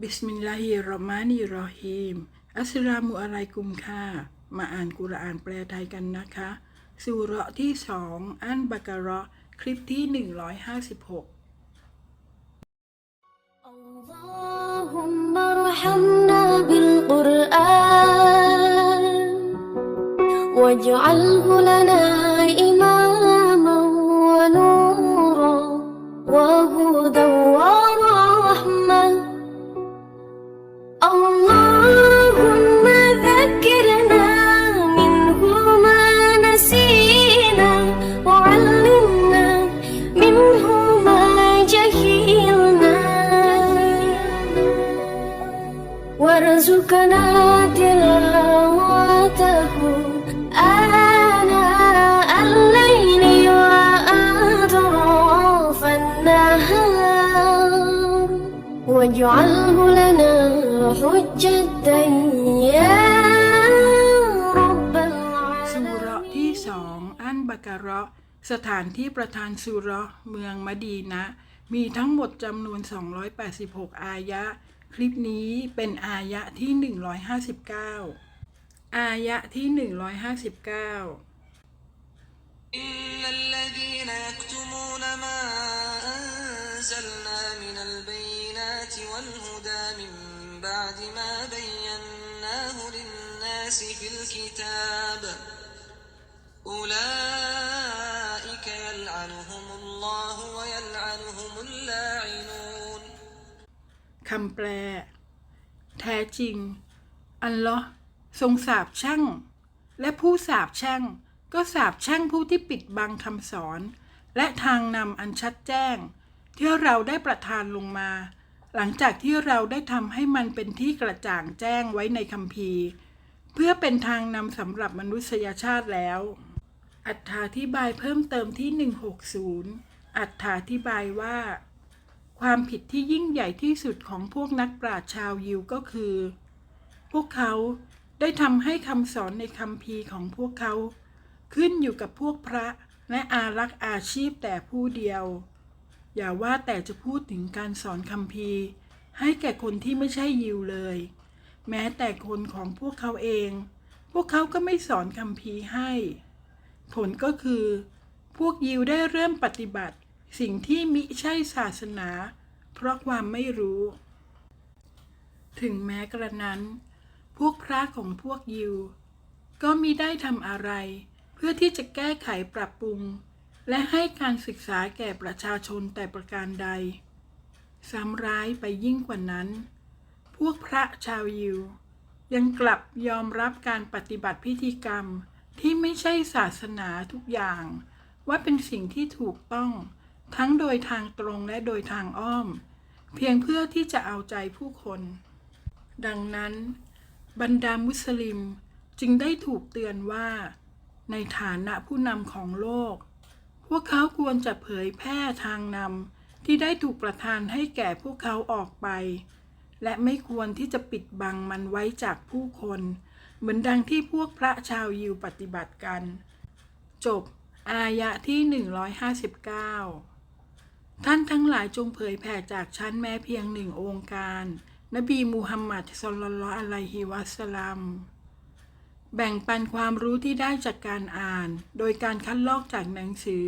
บิสมิลลาฮิรเราะห์มานิรเราะฮีม อัสสลามุอะลัยกุมค่ะ มาอ่านกุรอานแปลไทยกันนะคะสุเราะห์ที่สองอันบากะเราะห์คลิปที่ 156 اللهم ارحمنا بالقرآن واجعله لنا وارزقنا تلاوته آناء الليل وأطراف النهار واجعله لنا حجة يا رب สุเราะ العالمين ห์ที่สองอันบากะเราะห์สถานที่ประธานสุเราะห์เมืองมะดีนะห์มีทั้งหมดจำนวน 286 อายะ คลิปนี้เป็นอายะที่ 159 อายะที่ 159 إن الذين يكتمون ما أنزلنا من البينات والهدى من بعد ما بيناه للناس في الكتاب คำแปล แท้จริง อัลลอทรงสาบแช่งและผู้สาบแช่งก็สาบแช่งผู้ที่ปิดบังคำสอน และทางนำอันชัดแจ้ง ที่เราได้ประทานลงมา หลังจากที่เราได้ทำให้มันเป็นที่กระจ่างแจ้งไว้ในคัมภีร์ เพื่อเป็นทางนำสำหรับมนุษยชาติแล้ว อัถาธิบายเพิ่มเติมที่ 160 อัถาธิบายว่า ความผิดที่ยิ่งใหญ่ที่สุดของพวกนักปราชญ์ชาวยิวก็คือ พวกเขาได้ทำให้คำสอนในคัมภีของพวกเขา ขึ้นอยู่กับพวกพระและอารักษ์อาชีพแต่ผู้เดียว อย่าว่าแต่จะพูดถึงการสอนคัมภีให้แก่คนที่ไม่ใช่ยิวเลย แม้แต่คนของพวกเขาเอง พวกเขาก็ไม่สอนคัมภีให้ ผลก็คือ พวกยิวได้เริ่มปฏิบัติ สิ่งที่มิใช่ศาสนา เพราะความไม่รู้ ถึงแม้กระนั้น พวกพระของพวกยิว ก็มิได้ทำอะไร เพื่อที่จะแก้ไขปรับปรุง และให้การศึกษาแก่ประชาชนแต่ประการใด ซ้ำร้ายไปยิ่งกว่านั้น พวกพระชาวยิว ยังกลับยอมรับการปฏิบัติพิธีกรรมที่ไม่ใช่ศาสนาทุกอย่างว่าเป็นสิ่งที่ถูกต้อง ทั้งโดยทางตรงและโดยทางอ้อม เพียงเพื่อที่จะเอาใจผู้คน ดังนั้น บรรดามุสลิมจึงได้ถูกเตือนว่า ในฐานะผู้นำของโลก พวกเขาควรจะเผยแพร่ทางนำที่ได้ถูกประทานให้แก่พวกเขาออกไป และไม่ควรที่จะปิดบังมันไว้จากผู้คน เหมือนดังที่พวกพระชาวยิวปฏิบัติกัน จบ อายะที่ 159 ท่านทั้งหลายจงเผยแผ่จากชั้นแม้เพียงหนึ่งองค์การ นบีมูฮัมมัดสุลลัลอฮุอะลัยฮิวะสลัมแบ่งปันความรู้ที่ได้จากการอ่าน โดยการคัดลอกจากหนังสือ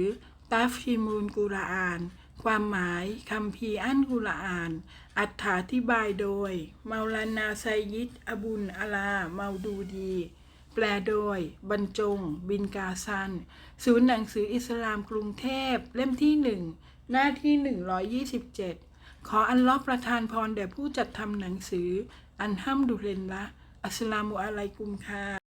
ตัฟชิมูลกุรอาน ความหมายคำพีอันกุรอาน อัถาธิบายโดยเมาลานาไซยิดอบุนอาลาเมาดูดี แปลโดย บรรจง บินกาซัน ศูนย์หนังสืออิสลามกรุงเทพ เล่มที่หนึ่ง หน้าที่ 127 ขออัลลอประทานพรแด่ผู้จัดทำหนังสือ อันห้ามดุเรนละอัสสลามุอะลัยกุมค่ะ